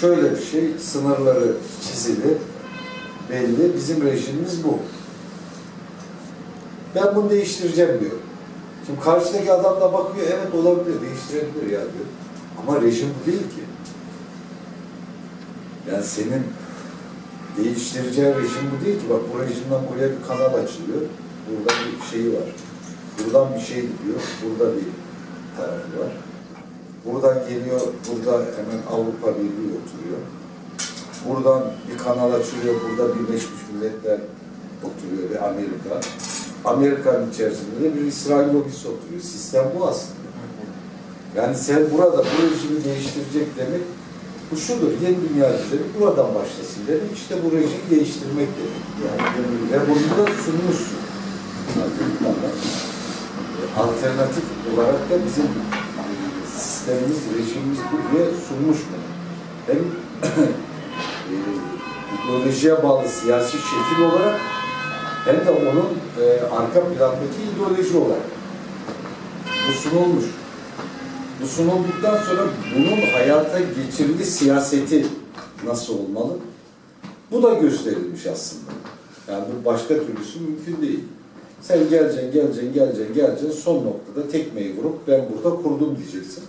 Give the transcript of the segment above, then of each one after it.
şöyle bir şey, sınırları çizili, belli. Bizim rejimimiz bu. Ben bunu değiştireceğim diyor. Şimdi karşıdaki adam da bakıyor, evet olabilir, değiştirebilir ya diyor. Ama rejim bu değil ki. Yani senin değiştireceğin rejim bu değil ki. Bak bu rejimden buraya bir kanal açılıyor. Burada bir şeyi var. Buradan bir şey gidiyor. Burada bir tarafı var. Buradan geliyor, burada hemen Avrupa Birliği oturuyor. Buradan bir kanal açılıyor, burada Birleşmiş Milletler oturuyor ve Amerika. Amerika'nın içerisinde de bir İsrail lobisi oturuyor. Sistem bu aslında. Yani sen burada bu rejimi değiştirecek demek bu şudur, yeni dünya düzeni buradan başlasın demek. İşte bu rejimi değiştirmek demek. Yani, ve bunu da sunmuşsun. Alternatif olarak da bizim sistemimiz, rejimimiz bu diye sunmuş bunu. Hem e, ideolojiye bağlı siyasi şekil olarak hem de onun e, arka plandaki ideoloji olarak. Bu sunulmuş. Bu sunulduktan sonra bunun hayata geçirili siyaseti nasıl olmalı? Bu da gösterilmiş aslında. Yani bu başka türlüsü mümkün değil. Sen geleceksin, geleceksin, geleceksin, geleceksin. Son noktada tekmeyi vurup ben burada kurdum diyeceksin.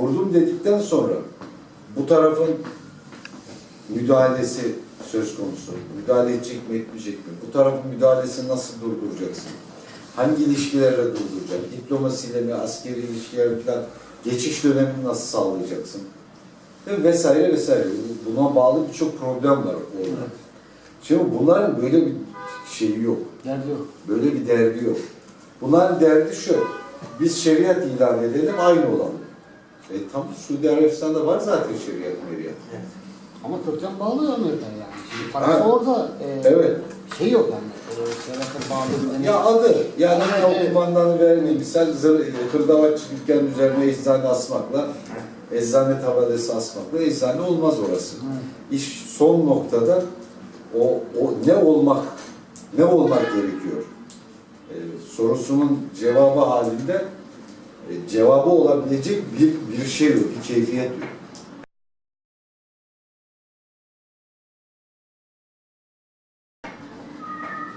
Kurdum dedikten sonra bu tarafın müdahalesi söz konusu. Müdahale edecek mi, etmeyecek mi? Bu tarafın müdahalesini nasıl durduracaksın? Hangi ilişkilerle durduracaksın? Diplomasiyle mi, askeri ilişkilerle falan geçiş dönemini nasıl sağlayacaksın? Ve vesaire vesaire. Buna bağlı birçok problem var orada. Şimdi bunların böyle bir şeyi yok. Derdi yok. Böyle bir derdi yok. Bunların derdi şu. Biz şeriat ilan edelim, aynı olalım. E tam Suudi Arabistan'da var zaten şeriat meriyat. Ama kökten bağlı Amerika yani. Şimdi parası Ha. orada. E, Evet. Şey yok yani. E, bağlı. Yani, Ya adı, yani Evet, evet, evet. kumandanı vermeyeyim. Sen zır, hırdavatçı dükkanın üzerine eczane asmakla, eczane tabelası asmakla eczane olmaz orası. Hı. İş son noktada o, o ne olmak, ne olmak gerekiyor? Ee, sorusunun cevabı halinde e, cevabı olabilecek bir, bir şey yok, bir keyfiyet yok.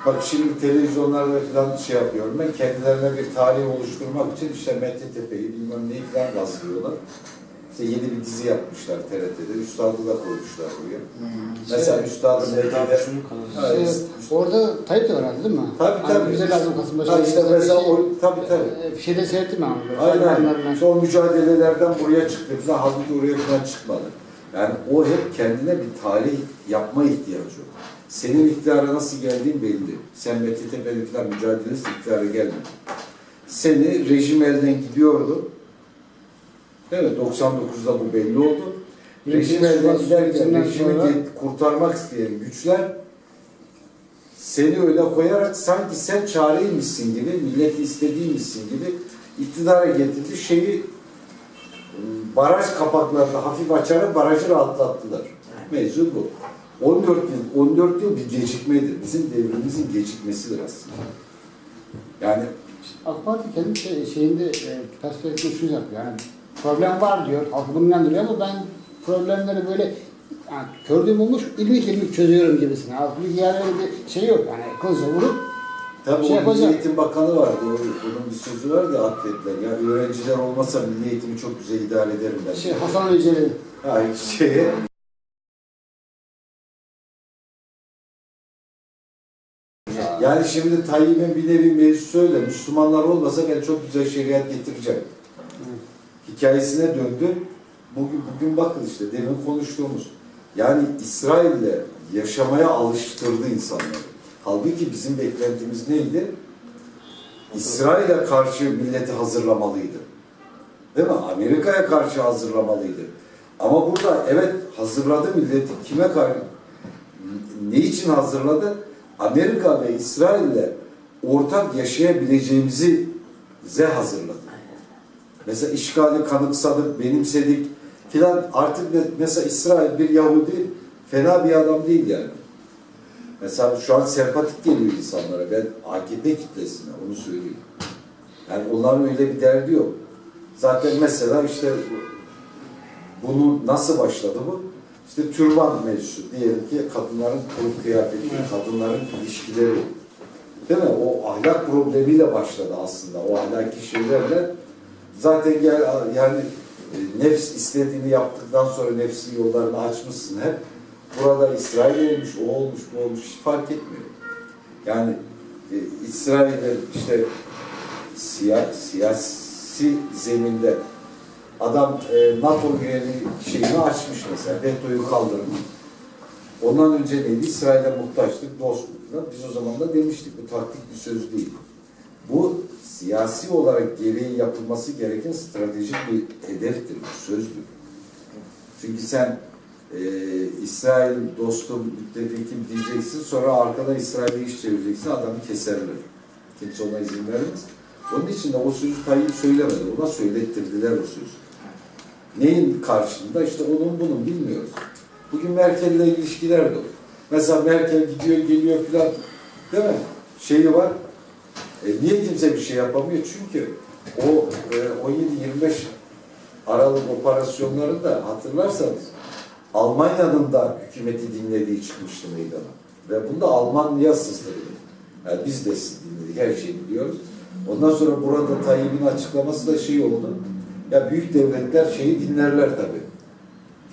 Bak şimdi televizyonlarda falan şey yapıyorum ben kendilerine bir tarih oluşturmak için işte Metin Tepe'yi bilmem neyi falan gazlıyorlar. İşte yeni bir dizi yapmışlar TRT'de. Üstad'ı da koymuşlar buraya. Mesela Üstad'ın Metin'de... Ha, Şey, orada Tayyip de var herhalde değil mi? Tabii Hani tabii. Bize lazım Kasımpaşa. Ha, işte mesela o, tabii tabii. E, şeyde seyrettim ben onu. böyle. Aynen. Hayvanlarla. İşte o mücadelelerden buraya çıktı falan. Halbuki oraya falan çıkmadı. Yani o hep kendine bir tarih yapma ihtiyacı yok. Senin iktidara nasıl geldiğin belli. Sen Metin Tepe'li falan mücadelesi iktidara gelmedi. Seni rejim elden gidiyordu. Evet 99'da bu belli oldu. Rejim giderken rejimi ge- kurtarmak isteyen güçler seni öyle koyarak sanki sen çareymişsin gibi, milleti istediğimizsin gibi iktidara getirdi. Şeyi baraj kapaklarını hafif açarak barajı rahatlattılar. Mevzu bu. 14 yıl, 14 yıl bir gecikmedir. Bizim devrimimizin gecikmesidir aslında. Yani AK Parti kendi şey- şeyinde e, perspektifini şunu yapıyor. Yani problem var diyor, halkı bunu inandırıyor ama ben problemleri böyle yani gördüğüm olmuş ilmik ilmik çözüyorum gibisine. Halbuki yani öyle bir şey yok yani kılıca vurup tabii Şey o Milli. Eğitim Bakanı vardı. O, onun bir sözü vardı ya atletler. Yani öğrenciler olmasa milli eğitimi çok güzel idare ederim ben. şey Hasan Özel'i Yani şeye Yani şimdi Tayyip'in bir nevi mevzusu öyle. Müslümanlar olmasa ben çok güzel şeriat getireceğim. Hikayesine döndü. Bugün, bugün bakın işte demin konuştuğumuz. Yani İsrail'le yaşamaya alıştırdı insanları. Halbuki bizim beklentimiz neydi? İsrail'e karşı milleti hazırlamalıydı. Değil mi? Amerika'ya karşı hazırlamalıydı. Ama burada evet hazırladı milleti. Kime karşı? Ne için hazırladı? Amerika ve İsrail'le ortak yaşayabileceğimizi ze hazırladı. Mesela işgali kanıksadık, benimsedik filan artık me- mesela İsrail bir Yahudi fena bir adam değil yani. Mesela şu an sempatik geliyor insanlara. Ben AKP kitlesine onu söyleyeyim. Yani onların öyle bir derdi yok. Zaten mesela işte bunu nasıl başladı bu? İşte türban mevzusu. Diyelim ki kadınların kılık kıyafeti, kadınların ilişkileri. Değil mi? O ahlak problemiyle başladı aslında. O ahlaki şeylerle zaten gel, yani e, nefs istediğini yaptıktan sonra nefsin yollarını açmışsın hep. Burada İsrail olmuş, o olmuş, bu olmuş hiç fark etmiyor. Yani e, İsrail'de işte siya, siyasi zeminde adam e, NATO üyeliği şeyini açmış mesela, vetoyu kaldırmış. Ondan önce neydi? İsrail'e muhtaçtık, dostluk. Biz o zaman da demiştik, bu taktik bir söz değil. Bu siyasi olarak gereği yapılması gereken stratejik bir hedeftir, bir sözdür. Çünkü sen e, İsrail dostum, müttefikim diyeceksin, sonra arkada İsrail'e iş çevireceksin, adamı keserler. Kimse ona izin vermez. Onun için de o sözü Tayyip söylemedi, ona söylettirdiler o sözü. Neyin karşında? İşte onun bunun bilmiyoruz. Bugün Merkel'le ilişkiler de. Mesela Merkel gidiyor geliyor filan değil mi? Şeyi var. E, niye kimse bir şey yapamıyor? Çünkü o e, 17-25 Aralık operasyonlarında hatırlarsanız Almanya'nın da hükümeti dinlediği çıkmıştı meydana. Ve bunda Almanya sızdırdı. Yani biz de dinledik, her şeyi biliyoruz. Ondan sonra burada Tayyip'in açıklaması da şey oldu. Ya büyük devletler şeyi dinlerler tabii.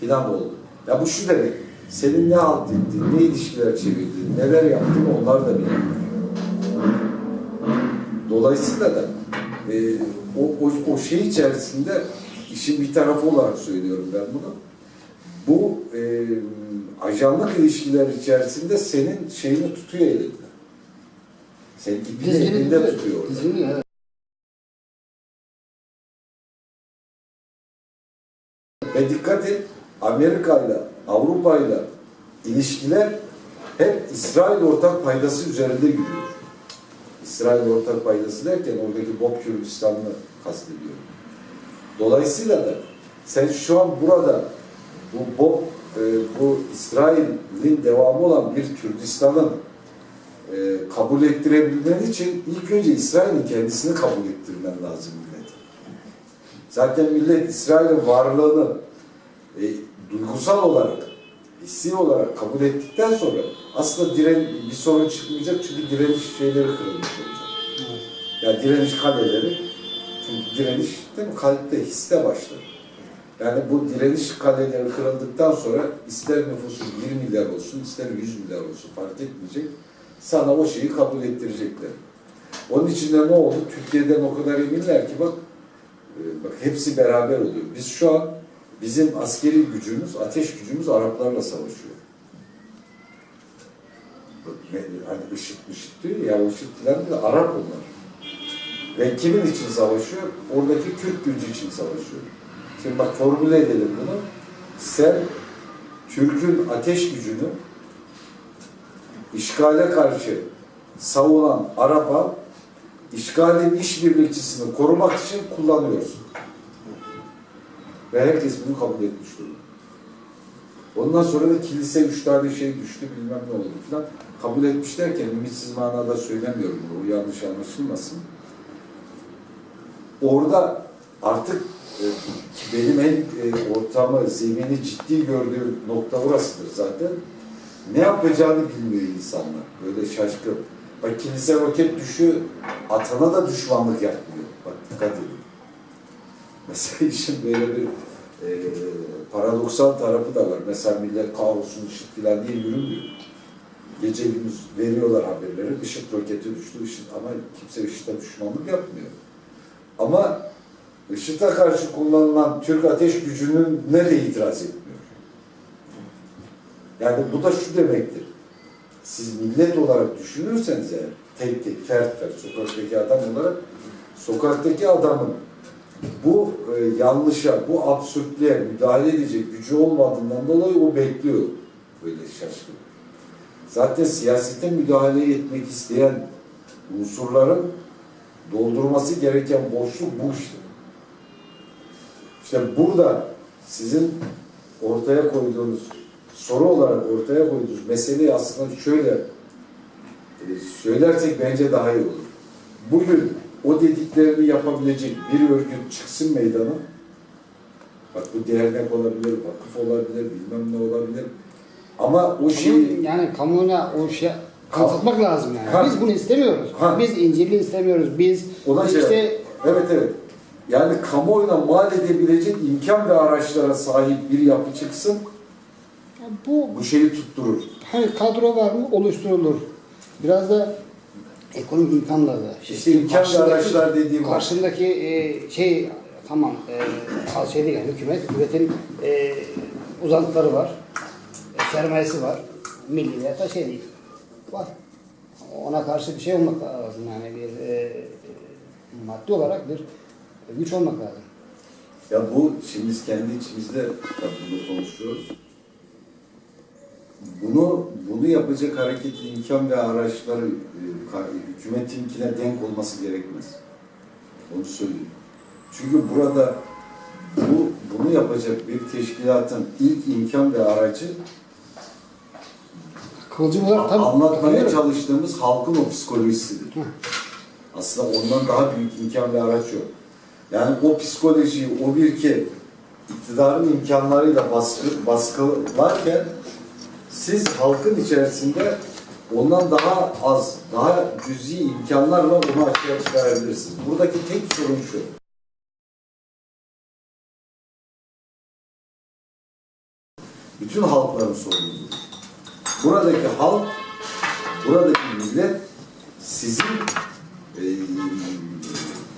Filan oldu. Ya bu şu demek. Senin ne halt ettin, ne ilişkiler çevirdin, neler yaptın onlar da bilir. Dolayısıyla da e, o, o, o şey içerisinde işin bir tarafı olarak söylüyorum ben bunu. Bu e, ajanlık ilişkiler içerisinde senin şeyini tutuyor elinde. Senin ipini elinde tutuyor. Dizgini, evet. Ve dikkat et, Amerika ile Avrupa ile ilişkiler hep İsrail ortak paydası üzerinde yürüyor. İsrail ortak paydası derken oradaki Bob Kürdistan'ı kastediyorum. Dolayısıyla da sen şu an burada bu Bob, e, bu İsrail'in devamı olan bir Kürdistan'ın e, kabul ettirebilmen için ilk önce İsrail'in kendisini kabul ettirmen lazım millet. Zaten millet İsrail'in varlığını e, duygusal olarak, hissi olarak kabul ettikten sonra aslında diren bir sorun çıkmayacak çünkü direniş şeyleri kırılmış olacak. Evet. Yani direniş kaleleri, çünkü direniş değil mi? Kalpte, histe başlar. Yani bu direniş kaleleri kırıldıktan sonra ister nüfusun 1 milyar olsun, ister 100 milyar olsun fark etmeyecek. Sana o şeyi kabul ettirecekler. Onun için de ne oldu? Türkiye'den o kadar eminler ki bak, e, bak hepsi beraber oluyor. Biz şu an bizim askeri gücümüz, ateş gücümüz Araplarla savaşıyor. Hani IŞİD, IŞİD diyor ya, o IŞİD falan değil, Arap onlar. Ve kimin için savaşıyor? Oradaki Kürt gücü için savaşıyor. Şimdi bak formüle edelim bunu. Sen Türk'ün ateş gücünü işgale karşı savunan Arap'a işgalin işbirlikçisini korumak için kullanıyorsun. Ve herkes bunu kabul etmiş durumda. Ondan sonra da kilise üç tane şey düştü bilmem ne oldu falan. Kabul etmiş derken ümitsiz manada söylemiyorum. O yanlış anlaşılmasın. Orada artık e, benim en e, ortamı, zemini ciddi gördüğüm nokta orasıdır zaten. Ne yapacağını bilmiyor insanlar. Böyle şaşkın. Bak kilise roket düşüyor, atana da düşmanlık yapmıyor. Bak dikkat edin. Mesela işin böyle bir e, paradoksal tarafı da var. Mesela millet kahrolsun ışık falan diye yürümüyor. Gece gündüz veriyorlar haberleri. Işık roketi düştü, ışık ama kimse ışıkta düşmanlık yapmıyor. Ama IŞİD'e karşı kullanılan Türk ateş gücünün ne de itiraz etmiyor. Yani bu da şu demektir. Siz millet olarak düşünürseniz eğer, tek tek, fert fert, sokaktaki adam olarak, sokaktaki adamın bu e, yanlışa, bu absürtlüğe müdahale edecek gücü olmadığından dolayı o bekliyor böyle şaşkın. Zaten siyasete müdahale etmek isteyen unsurların doldurması gereken boşluk bu işte. İşte burada sizin ortaya koyduğunuz soru olarak ortaya koyduğunuz meseleyi aslında şöyle e, söylersek bence daha iyi olur. Bugün o dediklerini yapabilecek bir örgüt çıksın meydana Bak bu dernek olabilir, vakıf olabilir, bilmem ne olabilir. Ama o şey Bunun yani kamuoyuna o şey anlatmak lazım yani. Ha. Biz bunu istemiyoruz. Ha. Biz İncil'i istemiyoruz. Biz Ona şey- işte Evet evet. Yani kamuoyuna mal edebilecek imkan ve araçlara sahip bir yapı çıksın, bu bu şeyi tutturur. hani kadro var mı oluşturulur. Biraz da ekonomik imkanlar da. İşte imkan ve araçlar dediğim. Karşındaki e, şey tamam e, şey değil yani hükümet, hükümetin e, uzantıları var. E, sermayesi var. Milli veya da şey değil. Var. Ona karşı bir şey olmak lazım yani bir e, maddi olarak bir güç olmak lazım. Ya bu şimdi biz kendi içimizde bunu konuşuyoruz. Bunu bunu yapacak hareketli imkan ve araçları e, hükümetinkine denk olması gerekmez. Onu söyleyeyim. Çünkü burada bu bunu yapacak bir teşkilatın ilk imkan ve aracı Kılıcı olarak tabii anlatmaya katılıyorum. çalıştığımız halkın o psikolojisidir. Hı. Aslında ondan daha büyük imkan ve araç yok. Yani o psikolojiyi, o birki iktidarın imkanlarıyla baskı, baskılarken siz halkın içerisinde ondan daha az, daha cüzi imkanlarla onu aşağıya çıkarabilirsiniz. Buradaki tek sorun şu. Bütün halkların sorunu. Buradaki halk, buradaki millet sizin e,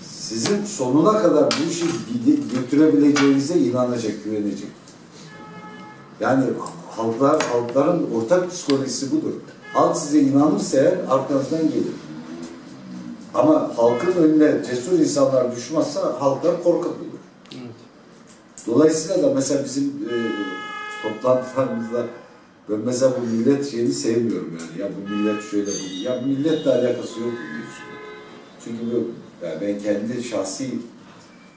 sizin sonuna kadar bu işi götürebileceğinize inanacak, güvenecek. Yani halklar, halkların ortak psikolojisi budur. Halk size inanırsa eğer arkanızdan gelir. Ama halkın önüne cesur insanlar düşmezse halklar korkak olur. Evet. Dolayısıyla da mesela bizim e, toplantılarımızda ben mesela bu millet şeyini sevmiyorum yani. Ya bu millet şöyle bu. Ya milletle alakası yok. Çünkü bu, yani ben kendi şahsi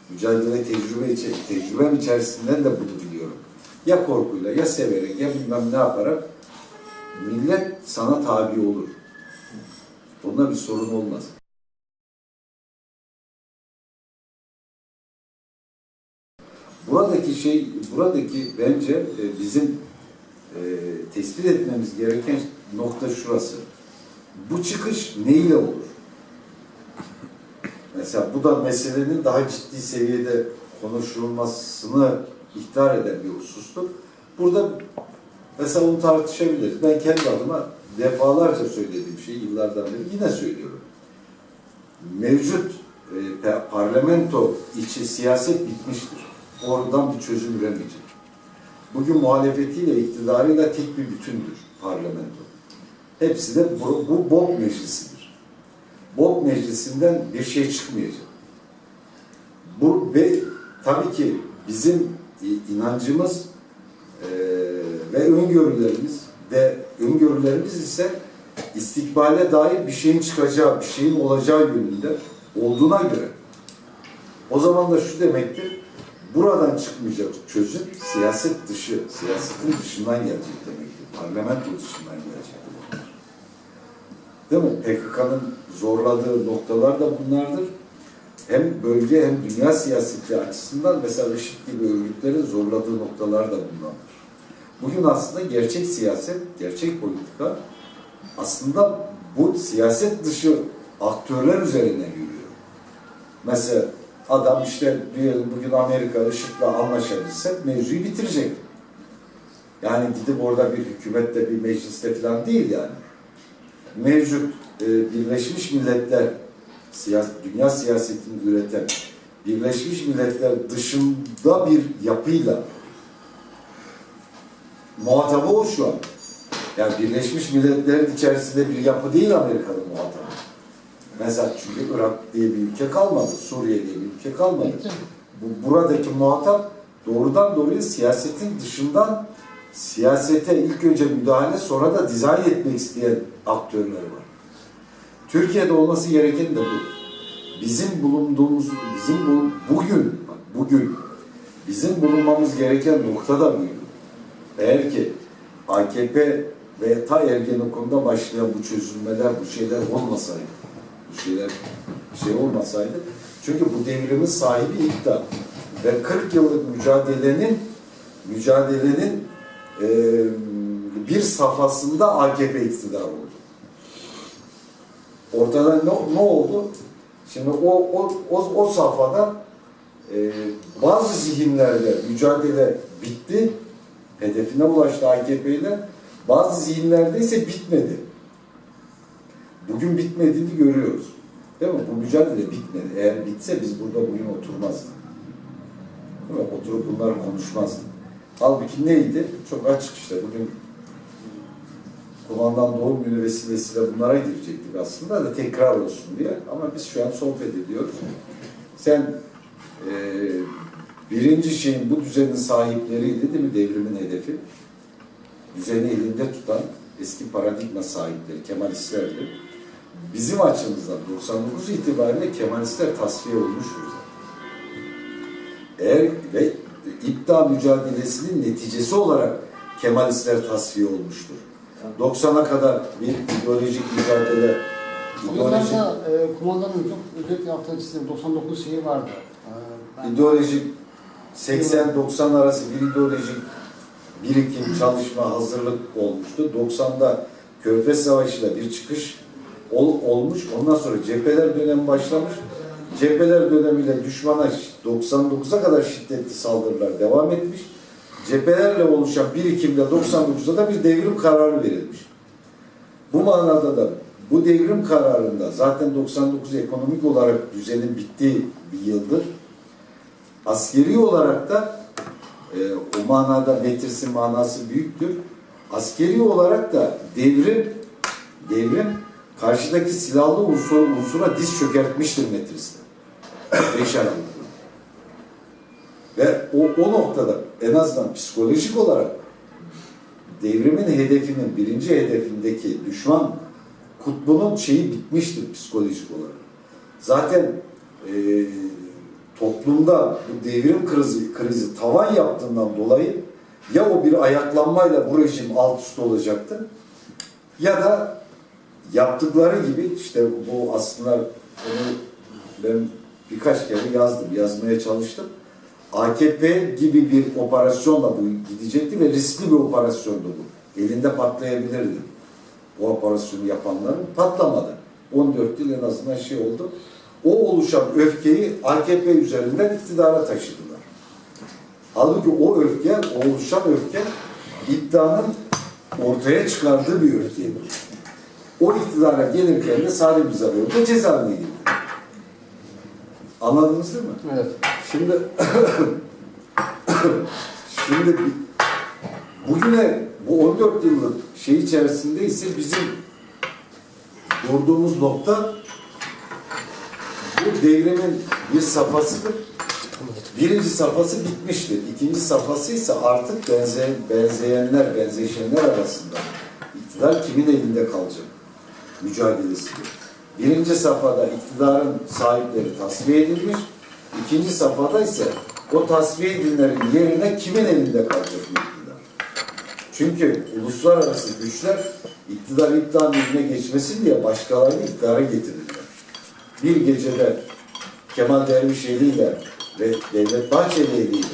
mücadele tecrübe tecrübem içerisinden de bunu biliyorum. Ya korkuyla ya severek ya bilmem ne yaparak millet sana tabi olur. Onunla bir sorun olmaz. Buradaki şey, buradaki bence e, bizim e, tespit etmemiz gereken nokta şurası. Bu çıkış neyle olur? Mesela bu da meselenin daha ciddi seviyede konuşulmasını ihtar eden bir husustur. Burada mesela onu tartışabiliriz. Ben kendi adıma defalarca söylediğim şeyi yıllardan beri yine söylüyorum. Mevcut e, parlamento içi siyaset bitmiştir. Oradan bir çözüm üremeyecek. Bugün muhalefetiyle, iktidarıyla tek bir bütündür parlamento. Hepsi de bu, bu BOP meclisidir. BOP meclisinden bir şey çıkmayacak. Bu ve tabii ki bizim inancımız eee, ve öngörülerimiz ve öngörülerimiz ise istikbale dair bir şeyin çıkacağı, bir şeyin olacağı yönünde olduğuna göre o zaman da şu demektir, buradan çıkmayacak çözüm siyaset dışı, siyasetin dışından gelecek demektir. Parlamento dışından gelecek demektir. Değil mi? PKK'nın zorladığı noktalar da bunlardır. Hem bölge hem dünya siyaseti açısından mesela IŞİD gibi örgütlerin zorladığı noktalar da bunlardır. Bugün aslında gerçek siyaset, gerçek politika aslında bu siyaset dışı aktörler üzerinden yürüyor. Mesela adam işte diyelim bugün Amerika IŞİD'le anlaşabilse mevzuyu bitirecek. Yani gidip orada bir hükümette, bir mecliste falan değil yani. Mevcut e, Birleşmiş Milletler, siyas dünya siyasetini üreten Birleşmiş Milletler dışında bir yapıyla muhatabı o şu an. Yani Birleşmiş Milletler'in içerisinde bir yapı değil Amerika'nın muhatabı. Mesela çünkü Irak diye bir ülke kalmadı, Suriye diye bir ülke kalmadı. Bu, buradaki muhatap doğrudan doğruya siyasetin dışından siyasete ilk önce müdahale sonra da dizayn etmek isteyen aktörler var. Türkiye'de olması gereken de bu. Bizim bulunduğumuz, bizim bu, bugün, bugün bizim bulunmamız gereken nokta da. Eğer ki AKP ve ta Ergenekon'da başlayan bu çözülmeler, bu şeyler olmasaydı, bu şeyler bir şey olmasaydı, çünkü bu devrimin sahibi iktidar. Ve 40 yıllık mücadelenin mücadelenin e, bir safhasında AKP iktidar oldu. Ortada ne, ne oldu? Şimdi o, o, o, o safhada e, bazı zihinlerde mücadele bitti, hedefine ulaştı AKP ile. Bazı zihinlerde ise bitmedi. Bugün bitmediğini görüyoruz. Değil mi? Bu mücadele bitmedi. Eğer bitse biz burada bugün oturmazdık. Değil mi? Oturup bunları konuşmazdık. Halbuki neydi? Çok açık işte. Bugün kumandan doğum günü vesilesiyle bunlara girecektik aslında da tekrar olsun diye. Ama biz şu an sohbet ediyoruz. Sen eee birinci şeyin bu düzenin sahipleriydi değil mi devrimin hedefi? Düzeni elinde tutan eski paradigma sahipleri Kemalistlerdi. Bizim açımızdan 99 itibariyle Kemalistler tasfiye olmuştur zaten. Eğer ve iddia mücadelesinin neticesi olarak Kemalistler tasfiye olmuştur. 90'a kadar bir ideolojik mücadele, ideolojik, Yıllarda e, kumandanın çok özellikle altını çizdiğim 99 şeyi vardı. E, ideolojik 80-90 arası bir ideolojik birikim, çalışma, hazırlık olmuştu. 90'da Körfez Savaşı'yla bir çıkış ol- olmuş. Ondan sonra cepheler dönemi başlamış. Cepheler dönemiyle düşmana 99'a kadar şiddetli saldırılar devam etmiş. Cephelerle oluşan birikimde 99'da da bir devrim kararı verilmiş. Bu manada da bu devrim kararında zaten 99 ekonomik olarak düzenin bittiği bir yıldır. Askeri olarak da e, o manada Metris'in manası büyüktür. Askeri olarak da devrim devrim karşıdaki silahlı unsur, unsura diz çökertmiştir Metris'te. 5 Aralık'ta. Ve o, o noktada en azından psikolojik olarak devrimin hedefinin, birinci hedefindeki düşman kutbunun şeyi bitmiştir psikolojik olarak. Zaten e, toplumda bu devrim krizi, krizi tavan yaptığından dolayı ya o bir ayaklanmayla bu rejim alt üst olacaktı ya da yaptıkları gibi işte bu aslında onu ben birkaç kere yazdım, yazmaya çalıştım. AKP gibi bir operasyonla bu gidecekti ve riskli bir operasyondu bu. Elinde patlayabilirdi. Bu operasyonu yapanların patlamadı. 14 yıl en azından şey oldu. O oluşan öfkeyi AKP üzerinden iktidara taşıdılar. Halbuki o öfke, o oluşan öfke iddianın ortaya çıkardığı bir öfkeydi. O iktidara gelirken de Salim Rıza Bey cezaevine girdi. Anladınız değil mi? Evet. Şimdi şimdi bugüne bu 14 yıllık şey içerisinde ise bizim durduğumuz nokta bu devrimin bir safhasıdır. Birinci safhası bitmiştir. İkinci safhası ise artık benze, benzeyenler, benzeşenler arasında iktidar kimin elinde kalacak mücadelesidir. Birinci safhada iktidarın sahipleri tasfiye edilmiş. İkinci safhada ise o tasfiye edilenlerin yerine kimin elinde kalacak iktidar? Çünkü uluslararası güçler iktidar iddianın önüne geçmesin diye başkalarını iktidara getirirler. Bir gecede Kemal Dervişeli ile ve Devlet Bahçeli ile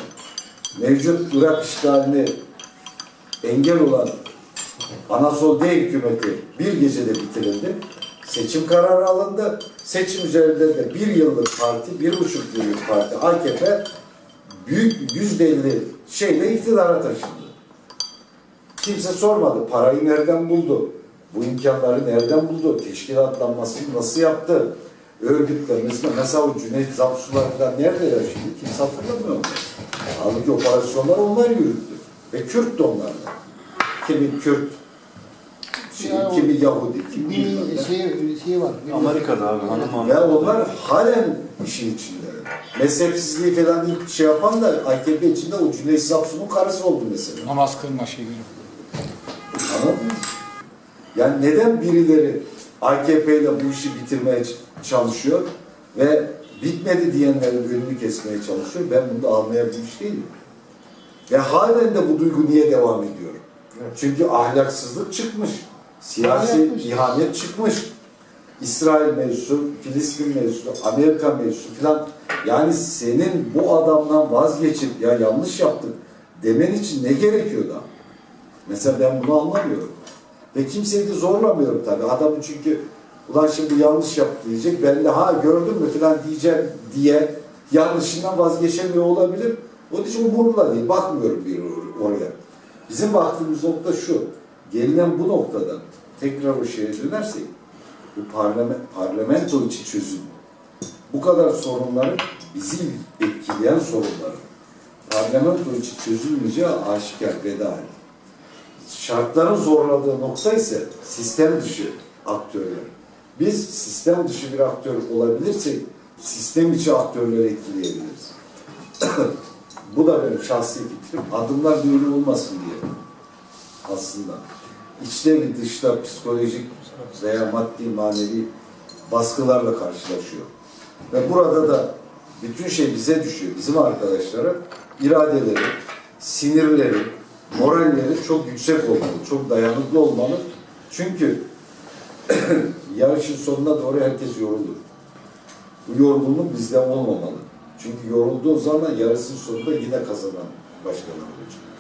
mevcut Irak işgalini engel olan Anasol D hükümeti bir gecede bitirildi. Seçim kararı alındı. Seçim üzerinde de bir yıllık parti, bir buçuk yıllık parti AKP büyük yüzde elli şeyle iktidara taşındı. Kimse sormadı. Parayı nereden buldu? Bu imkanları nereden buldu? Teşkilatlanmasını nasıl yaptı? Örgütlemesi, mesela o Cüneyt Zapsular falan nerede ya şimdi? Kimse hatırlamıyor mu? Halbuki operasyonlar onlar yürüttü. Ve Kürt de onlardan. Kimi Kürt, şey, Ya kimi Yahudi, kimi Bir ne. şey, şey var. bir- Amerika'da abi hanım hanım. Ve onlar halen işin içinde. Mezhepsizliği falan ilk şey yapan da AKP içinde o Cüneyt Zapsu'nun karısı oldu mesela. Namaz kılma şeyleri. Anladın mı? Yani neden birileri AKP ile bu işi bitirmeye çalışıyor ve bitmedi diyenlerin önünü kesmeye çalışıyor. Ben bunu da anlayabilmiş değilim. Ve halen de bu duygu niye devam ediyor? Çünkü ahlaksızlık çıkmış. Siyasi ihanet çıkmış. İsrail mevzusu, Filistin mevzusu, Amerika mevzusu filan Yani senin bu adamdan vazgeçip ya yanlış yaptık demen için ne gerekiyor da? Mesela ben bunu anlamıyorum. Ve kimseyi de zorlamıyorum tabii. Adamı çünkü ulan şimdi yanlış yaptı diyecek. Ben de ha gördün mü falan diyeceğim diye yanlışından vazgeçemiyor olabilir. Onun için umurumda değil. Bakmıyorum bir or- oraya. Bizim baktığımız nokta şu. Gelinen bu noktada tekrar o şeye dönersek bu parlament, parlamento içi çözüm bu kadar sorunların bizi etkileyen sorunların parlamento içi çözülmeyeceği aşikar veda Şartların zorladığı nokta ise sistem dışı aktörler. Biz sistem dışı bir aktör olabilirsek sistem içi aktörleri etkileyebiliriz. Bu da benim şahsi fikrim. Adımlar böyle olmasın diye aslında. İçte ve dışta psikolojik veya maddi manevi baskılarla karşılaşıyor. Ve burada da bütün şey bize düşüyor. Bizim arkadaşlara iradeleri, sinirleri, moralleri çok yüksek olmalı, çok dayanıklı olmalı. Çünkü yarışın sonuna doğru herkes yorulur. Bu yorgunluk bizde olmamalı. Çünkü yorulduğu zaman yarışın sonunda yine kazanan başkaları olacak.